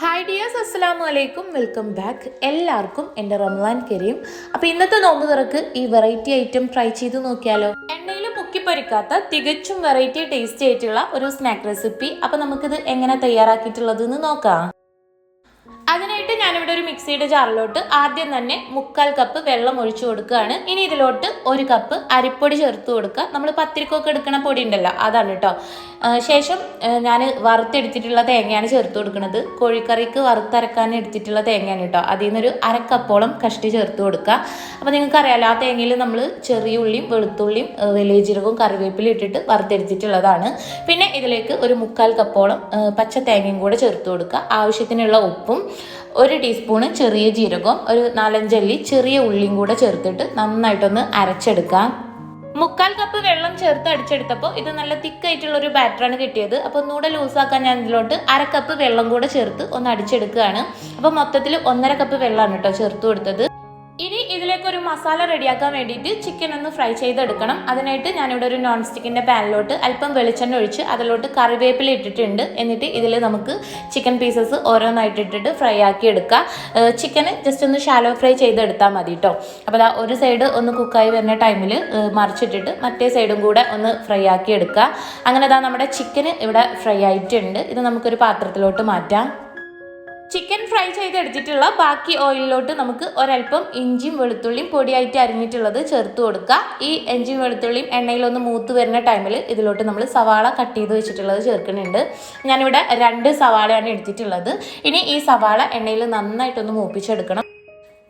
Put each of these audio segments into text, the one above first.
Hi dears അസ്സലാമു അലൈക്കും welcome back എല്ലാവർക്കും എന്റെ റംലാൻ കരീം. അപ്പോൾ ഇന്നത്തെ നോമ്പ് തുറക്ക് ഈ വെറൈറ്റി ഐറ്റം ട്രൈ ചെയ്ത് നോക്കിയാലോ? എണ്ണയിൽ പൊക്കിപ്പൊരിക്കാത്ത തികച്ചും വെറൈറ്റി ടേസ്റ്റി ആയിട്ടുള്ള ഒരു സ്നാക്ക് റെസിപ്പി അപ്പോൾ നമുക്കിത് എങ്ങനെ തയ്യാറാക്കിയിട്ടുള്ളതെന്ന് നോക്കാം. അതിനായിട്ട് ഞാനിവിടെ ഒരു മിക്സിയുടെ ജാറിലോട്ട് ആദ്യം തന്നെ മുക്കാൽ കപ്പ് വെള്ളം ഒഴിച്ചു കൊടുക്കുകയാണ്. ഇനി ഇതിലോട്ട് ഒരു കപ്പ് അരിപ്പൊടി ചേർത്ത് കൊടുക്കുക. നമ്മൾ പത്തിരിക്കൊക്കെ എടുക്കുന്ന പൊടി ഉണ്ടല്ലോ അതാണ് കേട്ടോ ശേഷം ഞാൻ വറുത്തെടുത്തിട്ടുള്ള തേങ്ങയാണ് ചേർത്ത് കൊടുക്കുന്നത് കോഴിക്കറിക്ക് വറുത്തരക്കാൻ എടുത്തിട്ടുള്ള തേങ്ങയാണ് കേട്ടോ അതിൽ നിന്നൊരു അരക്കപ്പോളം കഷ്ടി ചേർത്ത് കൊടുക്കുക. അപ്പോൾ നിങ്ങൾക്ക് അറിയാലോ ആ തേങ്ങയിൽ നമ്മൾ ചെറിയ ഉള്ളിയും വെളുത്തുള്ളിയും വലിയ ജീരകവും കറിവേപ്പിലും ഇട്ടിട്ട് വറുത്തെടുത്തിട്ടുള്ളതാണ്. പിന്നെ ഇതിലേക്ക് ഒരു മുക്കാൽ കപ്പോളം പച്ച തേങ്ങയും കൂടെ ചേർത്ത് കൊടുക്കുക. ആവശ്യത്തിനുള്ള ഉപ്പും ഒരു ടീസ്പൂണ് ചെറിയ ജീരകവും ഒരു നാലഞ്ചല്ലി ചെറിയ ഉള്ളിയും കൂടെ ചേർത്തിട്ട് നന്നായിട്ടൊന്ന് അരച്ചെടുക്കാം. മുക്കാൽ കപ്പ് വെള്ളം ചേർത്ത് അടിച്ചെടുത്തപ്പോൾ ഇത് നല്ല തിക്കായിട്ടുള്ള ഒരു ബാറ്ററാണ് കിട്ടിയത്. അപ്പോൾ ഒന്നുകൂടെ ലൂസാക്കാൻ ഞാൻ ഇതിലോട്ട് അര കപ്പ് വെള്ളം കൂടെ ചേർത്ത് ഒന്ന് അടിച്ചെടുക്കുകയാണ്. അപ്പോൾ മൊത്തത്തിൽ ഒന്നര കപ്പ് വെള്ളമാണ് കേട്ടോ ചേർത്ത് കൊടുത്തത്. ഒരു മസാല റെഡിയാക്കാൻ വേണ്ടിയിട്ട് ചിക്കൻ ഒന്ന് ഫ്രൈ ചെയ്തെടുക്കണം. അതിനായിട്ട് ഞാനിവിടെ ഒരു നോൺ സ്റ്റിക്കിന്റെ പാനിലോട്ട് അല്പം വെളിച്ചെണ്ണ ഒഴിച്ച് അതിലോട്ട് കറിവേപ്പില ഇട്ടിട്ടുണ്ട്. എന്നിട്ട് ഇതിൽ നമുക്ക് ചിക്കൻ പീസസ് ഓരോന്നായിട്ട് ഇട്ടിട്ട് ഫ്രൈ ആക്കി എടുക്കുക ചിക്കന് ജസ്റ്റ് ഒന്ന് ഷാലോ ഫ്രൈ ചെയ്തെടുത്താൽ മതി കേട്ടോ അപ്പോൾ ഒരു സൈഡ് ഒന്ന് കുക്കായി വരുന്ന ടൈമിൽ മറിച്ചിട്ടിട്ട് മറ്റേ സൈഡും കൂടെ ഒന്ന് ഫ്രൈ ആക്കി എടുക്കുക അങ്ങനെ ദാ നമ്മുടെ ചിക്കന് ഇവിടെ ഫ്രൈ ആയിട്ടുണ്ട്. ഇത് നമുക്കൊരു പാത്രത്തിലോട്ട് മാറ്റാം. ചിക്കൻ ഫ്രൈ ചെയ്തെടുത്തിട്ടുള്ള ബാക്കി ഓയിലിലോട്ട് നമുക്ക് ഒരല്പം ഇഞ്ചിയും വെളുത്തുള്ളിയും പൊടിയായിട്ട് അരിഞ്ഞിട്ടുള്ളത് ചേർത്ത് കൊടുക്കുക. ഈ ഇഞ്ചിയും വെളുത്തുള്ളിയും എണ്ണയിലൊന്ന് മൂത്ത് വരുന്ന ടൈമിൽ ഇതിലോട്ട് നമ്മൾ സവാള കട്ട് ചെയ്ത് വെച്ചിട്ടുള്ളത് ചേർക്കുന്നുണ്ട്. ഞാനിവിടെ രണ്ട് സവാളയാണ് എടുത്തിട്ടുള്ളത്. ഇനി ഈ സവാള എണ്ണയിൽ നന്നായിട്ടൊന്ന് മൂപ്പിച്ചെടുക്കണം.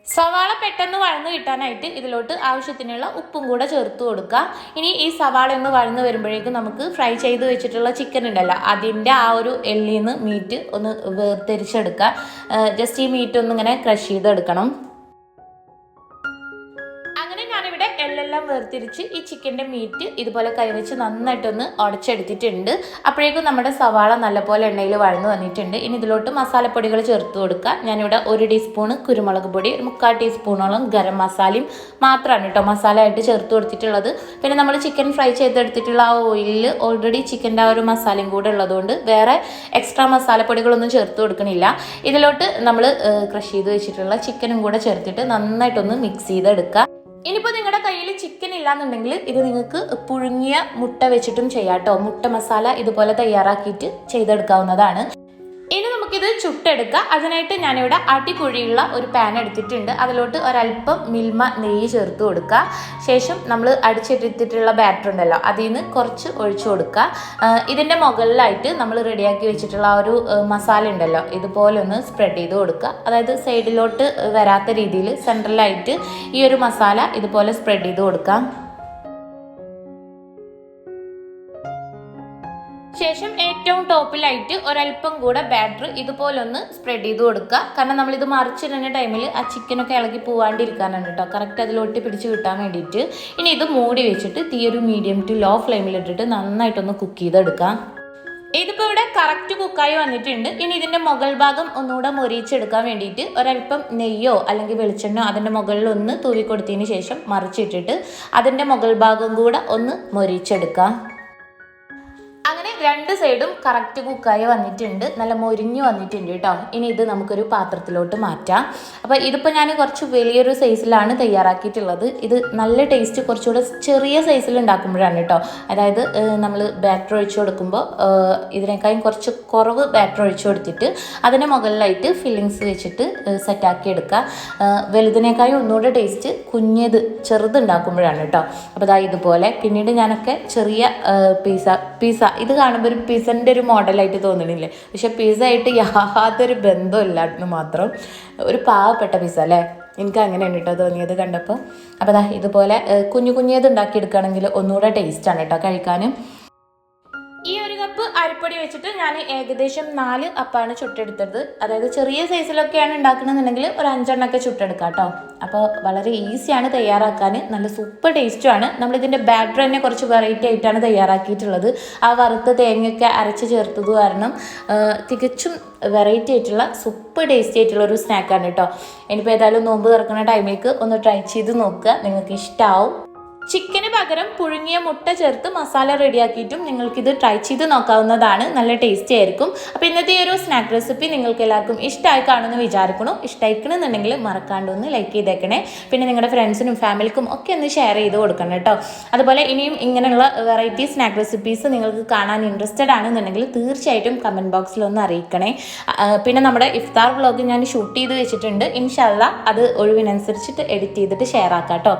സവാള പെട്ടെന്ന് വഴന്ന് കിട്ടാനായിട്ട് ഇതിലോട്ട് ആവശ്യത്തിനുള്ള ഉപ്പും കൂടെ ചേർത്ത് കൊടുക്കുക. ഇനി ഈ സവാള ഒന്ന് വഴന്ന് വരുമ്പോഴേക്കും നമുക്ക് ഫ്രൈ ചെയ്ത് വെച്ചിട്ടുള്ള ചിക്കൻ ഉണ്ടല്ലോ അതിന്റെ ആ ഒരു എല്ലിന്ന് മീറ്റ് ഒന്ന് വേർതിരിച്ചെടുക്കുക. ജസ്റ്റ് ഈ മീറ്റ് ഒന്ന് ഇങ്ങനെ ക്രഷ് ചെയ്തെടുക്കണം. വേർതിരിച്ച് ഈ ചിക്കന്റെ മീറ്റ് ഇതുപോലെ കൈവച്ച് നന്നായിട്ടൊന്ന് ഉടച്ചെടുത്തിട്ടുണ്ട് അപ്പോഴേക്കും നമ്മുടെ സവാള നല്ലപോലെ എണ്ണയിൽ വഴന്നു വന്നിട്ടുണ്ട്. ഇനി ഇതിലോട്ട് മസാലപ്പൊടികൾ ചേർത്ത് കൊടുക്കുക ഞാനിവിടെ ഒരു ടീസ്പൂണ് കുരുമുളക് പൊടി ഒരു മുക്കാൽ ടീസ്പൂണോളം ഗരം മസാലയും മാത്രമാണ് കേട്ടോ മസാല ആയിട്ട് ചേർത്ത് കൊടുത്തിട്ടുള്ളത്. പിന്നെ നമ്മൾ ചിക്കൻ ഫ്രൈ ചെയ്തെടുത്തിട്ടുള്ള ആ ഓയിലിൽ ഓൾറെഡി ചിക്കന്റെ ആ ഒരു മസാലയും കൂടെ ഉള്ളതുകൊണ്ട് വേറെ എക്സ്ട്രാ മസാലപ്പൊടികളൊന്നും ചേർത്ത് കൊടുക്കണില്ല. ഇതിലോട്ട് നമ്മൾ ക്രഷ് ചെയ്ത് വെച്ചിട്ടുള്ള ചിക്കനും കൂടെ ചേർത്തിട്ട് നന്നായിട്ടൊന്ന് മിക്സ് ചെയ്തെടുക്കുക ഇനിയിപ്പോൾ നിങ്ങളുടെ കയ്യിൽ ചിക്കൻ ഇല്ലാന്നുണ്ടെങ്കിൽ ഇത് നിങ്ങൾക്ക് പുഴുങ്ങിയ മുട്ട വെച്ചിട്ടും ചെയ്യാം കേട്ടോ മുട്ട മസാല ഇതുപോലെ തയ്യാറാക്കിയിട്ട് ചെയ്തെടുക്കാവുന്നതാണ്. ഇനി ചുട്ടെടുക്കുക ചുട്ടെടുക്കാം. അതിനായിട്ട് ഞാനിവിടെ അടികുഴിയുള്ള ഒരു പാൻ എടുത്തിട്ടുണ്ട്. അതിലോട്ട് ഒരല്പം മിൽമ നെയ്യ് ചേർത്ത് കൊടുക്കുക ശേഷം നമ്മൾ അടിച്ചെടുത്തിട്ടുള്ള ബാറ്റർ ഉണ്ടല്ലോ അതിൽ നിന്ന് കുറച്ച് ഒഴിച്ചു കൊടുക്കുക ഇതിന്റെ മുകളിലായിട്ട് നമ്മൾ റെഡിയാക്കി വെച്ചിട്ടുള്ള ഒരു മസാല ഉണ്ടല്ലോ ഇതുപോലെ ഒന്ന് സ്പ്രെഡ് ചെയ്ത് കൊടുക്കുക അതായത് സൈഡിലോട്ട് വരാത്ത രീതിയിൽ സെൻട്രലായിട്ട് ഈ ഒരു മസാല ഇതുപോലെ സ്പ്രെഡ് ചെയ്ത് കൊടുക്കാം. ശേഷം ഏറ്റവും ടോപ്പിലായിട്ട് ഒരല്പം കൂടെ ബാറ്റർ ഇതുപോലൊന്ന് സ്പ്രെഡ് ചെയ്ത് കൊടുക്കുക. കാരണം നമ്മൾ ഇത് മറിച്ചിടുന്ന ടൈമിൽ ആ ചിക്കനൊക്കെ ഇളകി പോവാണ്ടിരിക്കാനാണ് കേട്ടോ. കറക്റ്റ് അതിൽ ഒട്ടി പിടിച്ച് കിട്ടാൻ വേണ്ടിയിട്ട്. ഇനി ഇത് മൂടി വെച്ചിട്ട് തീ ഒരു മീഡിയം ടു ലോ ഫ്ലെയിമിൽ ഫ്ലെയിമിലിട്ടിട്ട് നന്നായിട്ടൊന്ന് കുക്ക് ചെയ്തെടുക്കാം ഇതിപ്പോൾ ഇവിടെ കറക്റ്റ് കുക്കായി വന്നിട്ടുണ്ട്. ഇനി ഇതിന്റെ മുകൾ ഭാഗം ഒന്നുകൂടെ മൊരിച്ചെടുക്കാൻ വേണ്ടിയിട്ട് ഒരല്പം നെയ്യോ അല്ലെങ്കിൽ വെളിച്ചെണ്ണയോ അതിന്റെ മുകളിൽ ഒന്ന് തൂവിക്കൊടുത്തതിന് ശേഷം മറിച്ചിട്ടിട്ട് അതിന്റെ മുകൾ ഭാഗം കൂടെ ഒന്ന് മൊരിച്ചെടുക്കാം രണ്ട് സൈഡും കറക്റ്റ് കുക്കായി വന്നിട്ടുണ്ട്. നല്ല മൊരിഞ്ഞ് വന്നിട്ടുണ്ട് കേട്ടോ ഇനി ഇത് നമുക്കൊരു പാത്രത്തിലോട്ട് മാറ്റാം. അപ്പോൾ ഇതിപ്പോൾ ഞാൻ കുറച്ച് വലിയൊരു സൈസിലാണ് തയ്യാറാക്കിയിട്ടുള്ളത്. ഇത് നല്ല ടേസ്റ്റ് കുറച്ചുകൂടെ ചെറിയ സൈസിൽ ഉണ്ടാക്കുമ്പോഴാണ് കേട്ടോ അതായത് നമ്മൾ ബാറ്റർ ഒഴിച്ചു കൊടുക്കുമ്പോൾ ഇതിനേക്കാളും കുറച്ച് കുറവ് ബാറ്റർ ഒഴിച്ചു കൊടുത്തിട്ട് അതിന് മുകളിലായിട്ട് ഫില്ലിങ്സ് വെച്ചിട്ട് സെറ്റാക്കി എടുക്കുക. വലുതിനേക്കാളും ഒന്നുകൂടെ ടേസ്റ്റ് കുഞ്ഞത് ചെറുത് ഉണ്ടാക്കുമ്പോഴാണ് കേട്ടോ അപ്പോൾ അതാ ഇതുപോലെ. പിന്നീട് ഞാനൊക്കെ ചെറിയ പിസ പീസ ഇത് ഒരു പിസന്റെ ഒരു മോഡലായിട്ട് തോന്നണില്ലേ? പക്ഷെ പിസ ആയിട്ട് യാതൊരു ബന്ധമില്ല എന്ന് മാത്രം ഒരു പാവപ്പെട്ട പിസ അല്ലേ? എനിക്ക് അങ്ങനെയാണ് കേട്ടോ തോന്നിയത് കണ്ടപ്പോൾ അപ്പോൾ ഇതുപോലെ കുഞ്ഞു കുഞ്ഞേത് ഉണ്ടാക്കിയെടുക്കുകയാണെങ്കിൽ ഒന്നുകൂടെ ടേസ്റ്റാണ് കേട്ടോ കഴിക്കാനും. അരിപ്പൊടി വെച്ചിട്ട് ഞാൻ ഏകദേശം നാല് അപ്പാണ് ചുട്ടെടുത്തത്. അതായത് ചെറിയ സൈസിലൊക്കെയാണ് ഉണ്ടാക്കണമെന്നുണ്ടെങ്കിൽ ഒരു അഞ്ചെണ്ണൊക്കെ ചുട്ടെടുക്കാം കേട്ടോ. അപ്പോൾ വളരെ ഈസിയാണ് തയ്യാറാക്കാൻ. നല്ല സൂപ്പർ ടേസ്റ്റുമാണ്. നമ്മളിതിന്റെ ബാറ്റർ തന്നെ കുറച്ച് വെറൈറ്റി ആയിട്ടാണ് തയ്യാറാക്കിയിട്ടുള്ളത്. ആ വറുത്ത തേങ്ങയൊക്കെ അരച്ച് ചേർത്തത് കാരണം തികച്ചും വെറൈറ്റി ആയിട്ടുള്ള സൂപ്പർ ടേസ്റ്റി ആയിട്ടുള്ള ഒരു സ്നാക്കാണ് കേട്ടോ. ഇനിയിപ്പോൾ ഏതായാലും നോമ്പ് തുറക്കുന്ന ടൈമിലേക്ക് ഒന്ന് ട്രൈ ചെയ്ത് നോക്കുക. നിങ്ങൾക്ക് ഇഷ്ടമാവും ചിക്കന് പകരം പുഴുങ്ങിയ മുട്ട ചേർത്ത് മസാല റെഡിയാക്കിയിട്ടും നിങ്ങൾക്കിത് ട്രൈ ചെയ്ത് നോക്കാവുന്നതാണ്. നല്ല ടേസ്റ്റി ആയിരിക്കും. അപ്പോൾ ഇന്നത്തെ ഈ ഒരു സ്നാക്ക് റെസിപ്പി നിങ്ങൾക്ക് എല്ലാവർക്കും ഇഷ്ടമായി കാണുമെന്ന് വിചാരിക്കണു ഇഷ്ടമായിക്കണമെന്നുണ്ടെങ്കിൽ മറക്കാണ്ട് ഒന്ന് ലൈക്ക് ചെയ്തേക്കണേ. പിന്നെ നിങ്ങളുടെ ഫ്രണ്ട്സിനും ഫാമിലിക്കും ഒക്കെ ഒന്ന് ഷെയർ ചെയ്ത് കൊടുക്കണം കേട്ടോ. അതുപോലെ ഇനിയും ഇങ്ങനെയുള്ള വെറൈറ്റി സ്നാക്ക് റെസിപ്പീസ് നിങ്ങൾക്ക് കാണാൻ ഇൻട്രസ്റ്റഡ് ആണെന്നുണ്ടെങ്കിൽ തീർച്ചയായിട്ടും കമന്റ് ബോക്സിൽ ഒന്ന് അറിയിക്കണേ. പിന്നെ നമ്മുടെ ഇഫ്താർ വ്ളോഗ് ഞാൻ ഷൂട്ട് ചെയ്ത് വെച്ചിട്ടുണ്ട്. ഇൻഷല്ല അത് ഒഴിവിനനുസരിച്ചിട്ട് എഡിറ്റ് ചെയ്തിട്ട് ഷെയർ ആക്കാം കേട്ടോ.